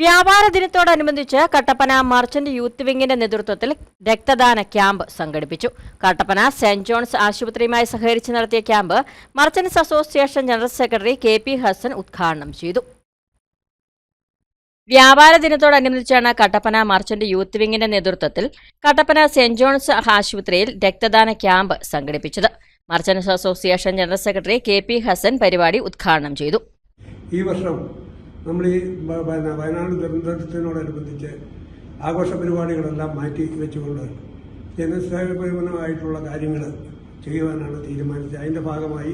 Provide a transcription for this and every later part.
വ്യാപാര ദിനത്തോടനുബന്ധിച്ച് Kattappana merchant youth വിങ്ങിന്റെ നേതൃത്വത്തിൽ രക്തദാന ക്യാമ്പ് സംഘടിപ്പിച്ചു. കട്ടപ്പന സെന്റ് ജോൺസ് ആശുപത്രിയുമായി സഹകരിച്ച് നടത്തിയ camp merchants association general secretary K P Hasan ഉദ്ഘാടനം ചെയ്തു. വ്യാപാര ദിനത്തോടനുബന്ധിച്ചാണ് കട്ടപ്പന മർച്ചന്റ് യൂത്ത് വിങ്ങിന്റെ നേതൃത്വത്തിൽ കട്ടപ്പന സെന്റ് ജോൺസ് ആശുപത്രിയിൽ രക്തദാന ക്യാമ്പ് സംഘടിപ്പിച്ചത്. Merchants association general secretary K P Hasan പരിപാടി ഉദ്ഘാടനം ചെയ്തു. ഈ വർഷം നമ്മൾ ഈ പിന്നെ വയനാട് ദുരന്തത്തിനോടനുബന്ധിച്ച് ആഘോഷ പരിപാടികളെല്ലാം മാറ്റി വെച്ചുകൊണ്ട് ജനസേവനമായിട്ടുള്ള കാര്യങ്ങൾ ചെയ്യുവാനാണ് തീരുമാനിച്ചത്. അതിന്റെ ഭാഗമായി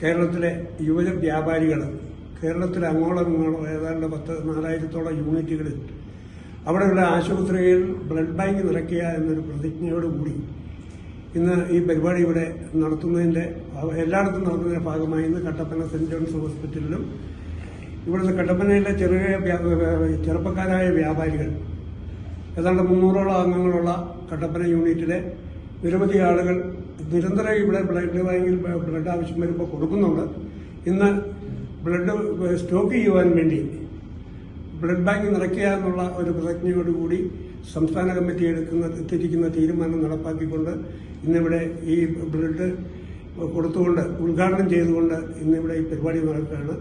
കേരളത്തിലെ യുവജ വ്യാപാരികൾ കേരളത്തിലെ അങ്ങോളം ഇങ്ങോളം ഏതാണ്ട് പത്ത് നാലായിരത്തോളം യൂണിറ്റുകളിൽ അവിടെയുള്ള ആശുപത്രിയിൽ ബ്ലഡ് ബാങ്ക് നിറയ്ക്കുക എന്നൊരു പ്രതിജ്ഞയോടുകൂടി ഇന്ന് ഈ പരിപാടി ഇവിടെ നടത്തുന്നതിന്റെ എല്ലായിടത്തും നടത്തുന്നതിന്റെ ഭാഗമായി ഇന്ന് കട്ടപ്പന സെന്റ് ജോൺസ് ഹോസ്പിറ്റലിലും ഇവിടുത്തെ കട്ടപ്പനയിലെ ചെറിയ ചെറുപ്പക്കാരായ വ്യാപാരികൾ ഏതാണ്ട് മുന്നൂറോളം അംഗങ്ങളുള്ള കട്ടപ്പന യൂണിറ്റിലെ നിരവധി ആളുകൾ നിരന്തരം ഇവിടെ ബ്ലഡ് ബാങ്കിൽ ബ്ലഡ് ആവശ്യം വരുമ്പോൾ കൊടുക്കുന്നുണ്ട്. ഇന്ന് ബ്ലഡ് സ്റ്റോക്ക് ചെയ്യുവാൻ വേണ്ടി ബ്ലഡ് ബാങ്ക് നിറയ്ക്കുക എന്നുള്ള ഒരു പ്രതിജ്ഞയോടുകൂടി സംസ്ഥാന കമ്മിറ്റി എടുക്കുന്ന എത്തിയിരിക്കുന്ന തീരുമാനം നടപ്പാക്കിക്കൊണ്ട് ഇന്നിവിടെ ഈ ബ്ലഡ് കൊടുത്തുകൊണ്ട് ഉദ്ഘാടനം ചെയ്തുകൊണ്ട് ഇന്ന് ഇവിടെ ഈ പരിപാടി നടക്കുകയാണ്.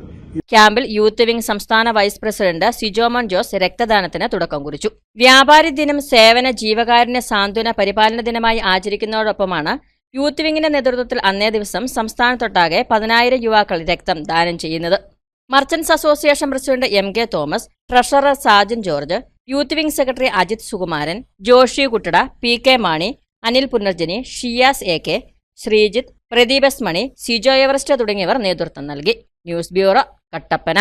ക്യാമ്പിൽ യൂത്ത് വിംഗ് സംസ്ഥാന വൈസ് പ്രസിഡന്റ് സിജോമോൻ ജോസ് രക്തദാനത്തിന് തുടക്കം കുറിച്ചു. വ്യാപാരി ദിനം സേവന ജീവകാരുണ്യ സാന്ത്വന പരിപാലന ദിനമായി ആചരിക്കുന്നതോടൊപ്പമാണ് യൂത്ത് വിംഗിന്റെ നേതൃത്വത്തിൽ അന്നേ ദിവസം സംസ്ഥാനത്തൊട്ടാകെ പതിനായിരം യുവാക്കൾ രക്തം ദാനം ചെയ്യുന്നത്. Merchants association president M K Thomas treasurer Sajan George youth wing secretary Ajith Sukumaran Joshi കുട്ടട P K Mani Anil Punarjani Shiyas A K Sreejith Pradeep S Mani Sijo Everest തുടങ്ങിയവർ നേതൃത്വം നൽകി. News bureau Kattappana.